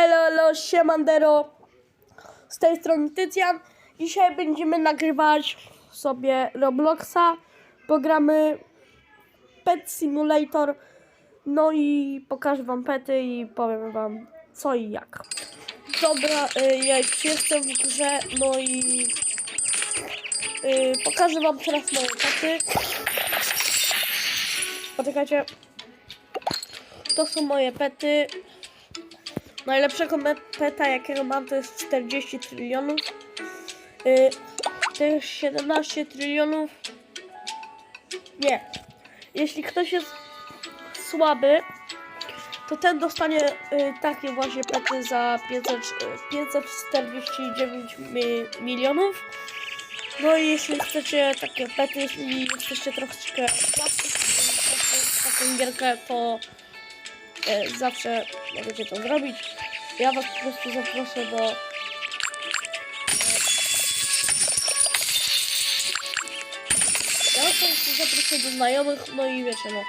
Elo, elo, siemandero. Z tej strony Tycjan. Dzisiaj będziemy nagrywać sobie Robloxa. Pogramy Pet Simulator. No i pokażę wam pety i powiem wam co i jak. Dobra, y, ja już jestem w grze, no i y, pokażę wam teraz moje pety. Poczekajcie. To są moje pety. Najlepszego peta, jakiego mam, to jest 40 trylionów. Yy, jest 17 trylionów. Nie. Jeśli ktoś jest słaby, to ten dostanie y, takie właśnie pety za 500, y, 549 mi, milionów. No i jeśli chcecie takie pety, jeśli jesteście troszeczkę słabsi, taką gierkę, to zawsze możecie to zrobić. Ja was po prostu zaproszę do e, ja zaproszę do znajomych, no i wiecie no.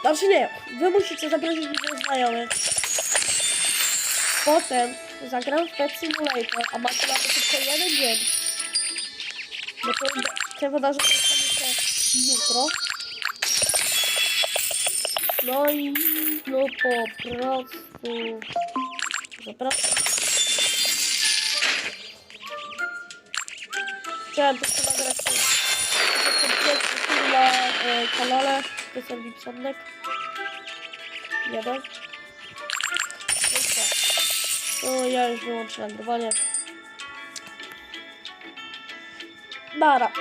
Znaczy nie, wy musicie zaprosić do znajomych. Potem zagram w Pet Simulator, a macie na to tylko jeden dzień. Bo to, te wydarzenia jutro. No i no po prostu zapraszam. Chciałem tylko nagrać to. To jest pierwszy film na e, kanale. To jest. Jeden. No i co? No ja już wyłączę nagrywanie. Nara.